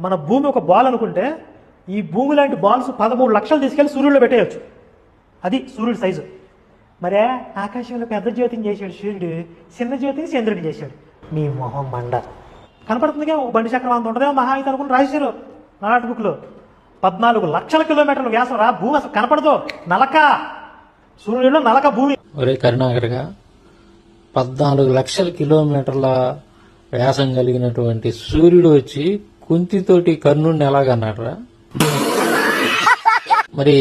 మన భూమి ఒక బాల్ అనుకుంటే ఈ భూమి లాంటి బాల్స్ పదమూడు లక్షలు తీసుకెళ్ళి సూర్యుడిలో పెట్టేయచ్చు. అది సూర్యుడి సైజు. మరే ఆకాశంలో పెద్ద జ్యోతిని చేశాడు సూర్యుడు చిన్న జ్యోతిని చంద్రుడిని చేశాడు. మీ మొహం మండ. కనపడుతుందిగా బండి చక్రవంతం అంత ఉండదేమో మహా అయితే అనుకుని రాశారు నాట్ బుక్లో పద్నాలుగు లక్షల కిలోమీటర్ల వ్యాసం రా భూమి అసలు కనపడదు. నలక. సూర్యుడు నలక భూమి. ఒరే కరుణాకర్గా పద్నాలుగు లక్షల కిలోమీటర్ల వ్యాసం కలిగినటువంటి సూర్యుడు వచ్చి కుంతితోటి కర్ణుడిని ఎలాగన్నాడురా? మరి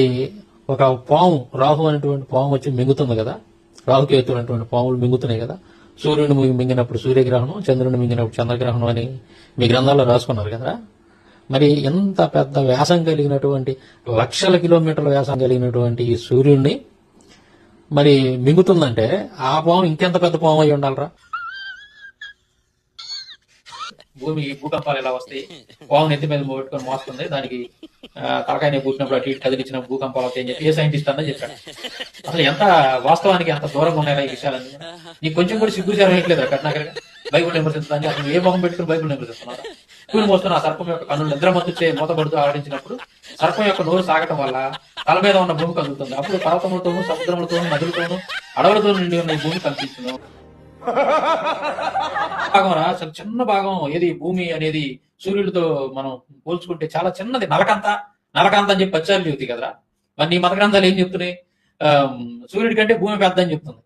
ఒక పాము రాహు అనేటువంటి పాము వచ్చి మింగుతుంది కదా? రాహుకేతు అనేటువంటి పాములు మింగుతున్నాయి కదా? సూర్యుని మింగినప్పుడు సూర్యగ్రహణం చంద్రుని మింగినప్పుడు చంద్రగ్రహణం అని మీ గ్రంథాల్లో రాసుకున్నారు కదా మరి ఎంత పెద్ద వ్యాసం కలిగినటువంటి లక్షల కిలోమీటర్ల వ్యాసం కలిగినటువంటి ఈ సూర్యుడిని మరి మింగుతుందంటే ఆ పాము ఇంకెంత పెద్ద పాము అయి ఉండాలరా? భూమి భూకంపాలు ఎలా వస్తాయి? పాము నెత్తి మీద పెట్టుకొని మోస్తుంది. దానికి తలకాయని తలకాయ పూసినప్పుడు అటు ఇటు కదిలిచ్చిన భూకంపాలు వస్తాయని చెప్పి ఏ సైంటిస్ట్ అన్నా చెప్పాడు. అసలు ఎంత వాస్తవానికి ఎంత దూరంగా ఉన్నాయా ఈ విషయాలన్నీ. నీకు కొంచెం కూడా సిగ్గు జరగట్లేదు కర్ణాకర్ బైబుల్ విమర్శించడానికి అసలు ఏ బొమ్మ పెట్టుకుని బైబుల్ విమర్శిస్తున్నారు పూలు మోస్తున్న ఆ సర్పం యొక్క కన్నులు నిద్రమత్తుచే మూతపడుతూ ఆడించినప్పుడు సర్పం యొక్క నోరు సాగటం వల్ల తల మీద ఉన్న భూమి కదులుతుంది. అప్పుడు పర్వతములతోనూ సముద్రములతోనూ నదులతోనూ అడవులతో నిండి ఉన్న ఈ భూమి కనిపిస్తుంది. భాగం అసలు చిన్న భాగం ఏది? భూమి అనేది సూర్యుడితో మనం పోల్చుకుంటే చాలా చిన్నది. నలకంత నలకంత అని చెప్పి పచ్చాలు చెబుతాయి కదరా. మరి నీ మత గ్రంథాలు ఏం చెప్తున్నాయి? ఆ, సూర్యుడి కంటే భూమి పెద్ద అని చెప్తుంది.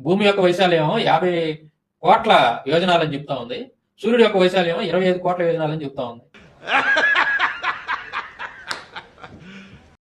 భూమి యొక్క వైశాల్యం యాభై కోట్ల యోజనాలని చెప్తా ఉంది. సూర్యుడి యొక్క వైశాల్యం ఇరవై ఐదు కోట్ల యోజనాలని చెప్తా ఉంది.